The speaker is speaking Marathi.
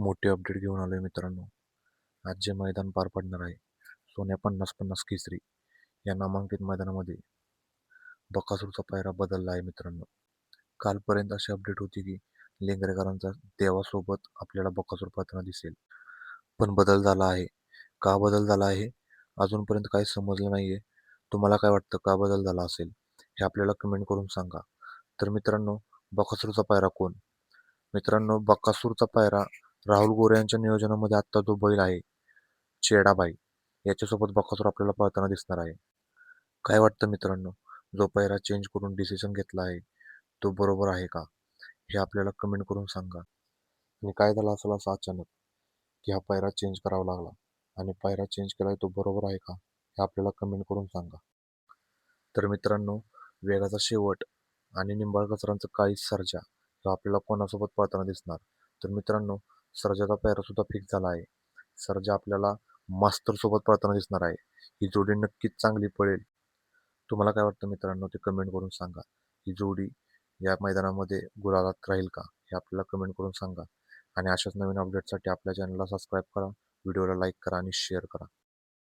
मोठे अपडेट घेऊन आलो आहे मित्रांनो. आज जे मैदान पार पडणार आहे सोन्या पन्नास पन्नास केसरी या नामांकित मैदानामध्ये बकासूरचा पायरा बदलला आहे मित्रांनो. कालपर्यंत अशी अपडेट होती की लेंगरेकरांचा देवासोबत आपल्याला बकासूर पाहताना दिसेल. पण बदल झाला आहे. का बदल झाला आहे? अजूनपर्यंत काही समजलं नाही आहे तुम्हाला काय वाटतं? का बदल झाला असेल? हे आपल्याला कमेंट करून सांगा. तर मित्रांनो बकासूरचा पायरा कोण? मित्रांनो बकासूरचा पायरा राहुल गोरे यांच्या नियोजनामध्ये आत्ता जो बैल आहे चेडाबाई याच्यासोबत बकासूर आपल्याला पळताना दिसणार आहे. काय वाटतं मित्रांनो? जो पायरा चेंज करून डिसिजन घेतला आहे तो बरोबर आहे का? हे आपल्याला कमेंट करून सांगा. आणि काय झालं असेल असं अचानक की हा पायरा चेंज करावा लागला आणि पायरा चेंज केला तो बरोबर आहे का? हे आपल्याला कमेंट करून सांगा. तर मित्रांनो वेगाचा शेवट आणि निंबाळकरांचं काळी सर्जा हे आपल्याला कोणासोबत पळताना दिसणार? तर मित्रांनो सर्जाचा पॅरासुद्धा फिक्स झाला आहे. सर्जा आपल्याला मास्तरसोबत पळताना दिसणार आहे. ही जोडी नक्कीच चांगली पळेल. तुम्हाला काय वाटतं मित्रांनो? ते कमेंट करून सांगा. ही जोडी या मैदानामध्ये गुलालात राहील का? हे आपल्याला कमेंट करून सांगा. आणि अशाच नवीन अपडेटसाठी आपल्या चॅनलला सबस्क्राईब करा. व्हिडिओला लाईक करा आणि शेअर करा.